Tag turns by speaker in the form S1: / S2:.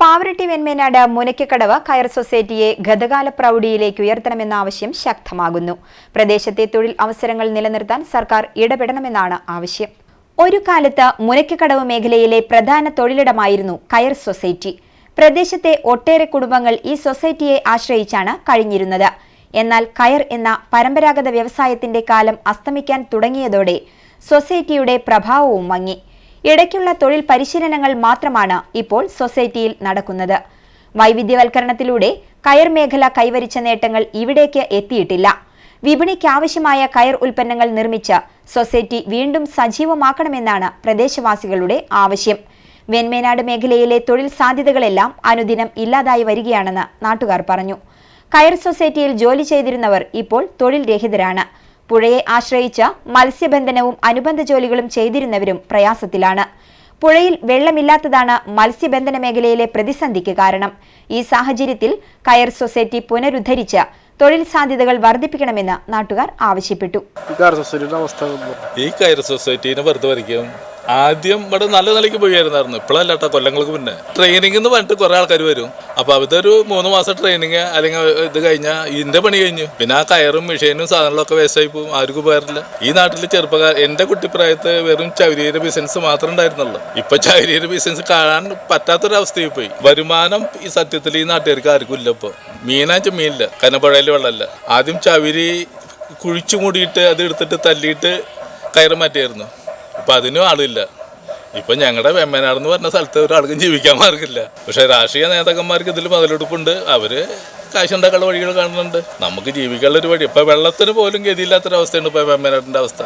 S1: പാവറട്ടി വെൺമേനാട് മുനയ്ക്കക്കടവ് കയർ സൊസൈറ്റിയെ ഗതകാല പ്രൗഢിയിലേക്ക് ഉയർത്തണമെന്ന ആവശ്യം ശക്തമാകുന്നു. പ്രദേശത്തെ തൊഴിൽ അവസരങ്ങൾ നിലനിർത്താൻ സർക്കാർ ഇടപെടണമെന്നാണ് ആവശ്യം. ഒരു കാലത്ത് മുനയ്ക്കക്കടവ് മേഖലയിലെ പ്രധാന തൊഴിലിടമായിരുന്നു കയർ സൊസൈറ്റി. പ്രദേശത്തെ ഒട്ടേറെ കുടുംബങ്ങൾ ഈ സൊസൈറ്റിയെ ആശ്രയിച്ചാണ് കഴിഞ്ഞിരുന്നത്. എന്നാൽ കയർ എന്ന പരമ്പരാഗത വ്യവസായത്തിന്റെ കാലം അസ്തമിക്കാൻ തുടങ്ങിയതോടെ സൊസൈറ്റിയുടെ പ്രഭാവവും മങ്ങി. ഇടയ്ക്കുള്ള തൊഴിൽ പരിശീലനങ്ങൾ മാത്രമാണ് ഇപ്പോൾ സൊസൈറ്റിയിൽ നടക്കുന്നത്. വൈവിധ്യവൽക്കരണത്തിലൂടെ കയർ മേഖല കൈവരിച്ച നേട്ടങ്ങൾ ഇവിടേക്ക് എത്തിയിട്ടില്ല. വിപണിക്കാവശ്യമായ കയർ ഉൽപ്പന്നങ്ങൾ നിർമ്മിച്ച് സൊസൈറ്റി വീണ്ടും സജീവമാക്കണമെന്നാണ് പ്രദേശവാസികളുടെ ആവശ്യം. വെൺമേനാട് മേഖലയിലെ തൊഴിൽ സാധ്യതകളെല്ലാം അനുദിനം ഇല്ലാതായി വരികയാണെന്ന് നാട്ടുകാർ പറഞ്ഞു. കയർ സൊസൈറ്റിയിൽ ജോലി ചെയ്തിരുന്നവർ ഇപ്പോൾ തൊഴിൽ രഹിതരാണ്. പുഴയെ ആശ്രയിച്ച മത്സ്യബന്ധനവും അനുബന്ധ ജോലികളും ചെയ്തിരുന്നവരും പ്രയാസത്തിലാണ്. പുഴയിൽ വെള്ളമില്ലാത്തതാണ് മത്സ്യബന്ധന മേഖലയിലെ പ്രതിസന്ധിക്ക് കാരണം. ഈ സാഹചര്യത്തിൽ കയർ സൊസൈറ്റി പുനരുദ്ധരിച്ച് തൊഴിൽ സാധ്യതകൾ വർദ്ധിപ്പിക്കണമെന്ന് നാട്ടുകാർ ആവശ്യപ്പെട്ടു.
S2: ഈ കാർ സൊസൈറ്റിയുടെ അവസ്ഥ
S3: ഈ കയർ സൊസൈറ്റീനെ വെറുതെ വരയ്ക്കും ആദ്യം ഇവിടെ നല്ല നിലയ്ക്ക് പോയായിരുന്നായിരുന്നു. ഇപ്പോഴല്ല കേട്ടോ കൊല്ലങ്ങൾക്ക് മുന്നേ. ട്രെയിനിങ് എന്ന് പറഞ്ഞിട്ട് കുറെ ആൾക്കാർ വരും. അപ്പൊ അവിടുത്തെ മൂന്ന് മാസം ട്രെയിനിങ് അല്ലെങ്കിൽ ഇത് കഴിഞ്ഞാൽ ഇതിന്റെ പണി കഴിഞ്ഞു. പിന്നെ ആ കയറും മെഷീനും സാധനങ്ങളൊക്കെ വേസ്റ്റായി പോകും ആർക്കും ഉപകാരമില്ല. ഈ നാട്ടിൽ ചെറുപ്പക്കാർ എന്റെ കുട്ടിപ്രായത്ത് വെറും ചൗരിയുടെ ബിസിനസ് മാത്രം ഉണ്ടായിരുന്നുള്ളൂ. ഇപ്പൊ ചൗരിയുടെ ബിസിനസ് കാണാൻ പറ്റാത്തൊരവസ്ഥയിൽ പോയി. വരുമാനം ഈ സത്യത്തിൽ ഈ നാട്ടുകാർക്ക് ആർക്കും ഇല്ല ഇപ്പോൾ മീനാച്ച മീനില്ല. കനപ്പുഴയിൽ വെള്ളമില്ല. ആദ്യം ചവരി കുഴിച്ചു മൂടിയിട്ട് അത് എടുത്തിട്ട് തല്ലിയിട്ട് കയറി മാറ്റിയായിരുന്നു. ഇപ്പം അതിനും ആളില്ല. ഇപ്പം ഞങ്ങളുടെ വെമ്മനാടെന്ന് പറഞ്ഞ സ്ഥലത്ത് ഒരാൾക്കും ജീവിക്കാൻ മാർഗമില്ല പക്ഷേ രാഷ്ട്രീയ നേതാക്കന്മാർക്ക് ഇതിൽ മുതലെടുപ്പുണ്ട്. അവർ കാശുണ്ടാക്കാനുള്ള വഴികൾ കാണുന്നുണ്ട്. നമുക്ക് ജീവിക്കാനുള്ള ഒരു വഴി. ഇപ്പം വെള്ളത്തിന് പോലും ഗതിയില്ലാത്തൊരവസ്ഥയാണ് ഇപ്പം വെമ്മനാടിന്റെ അവസ്ഥ.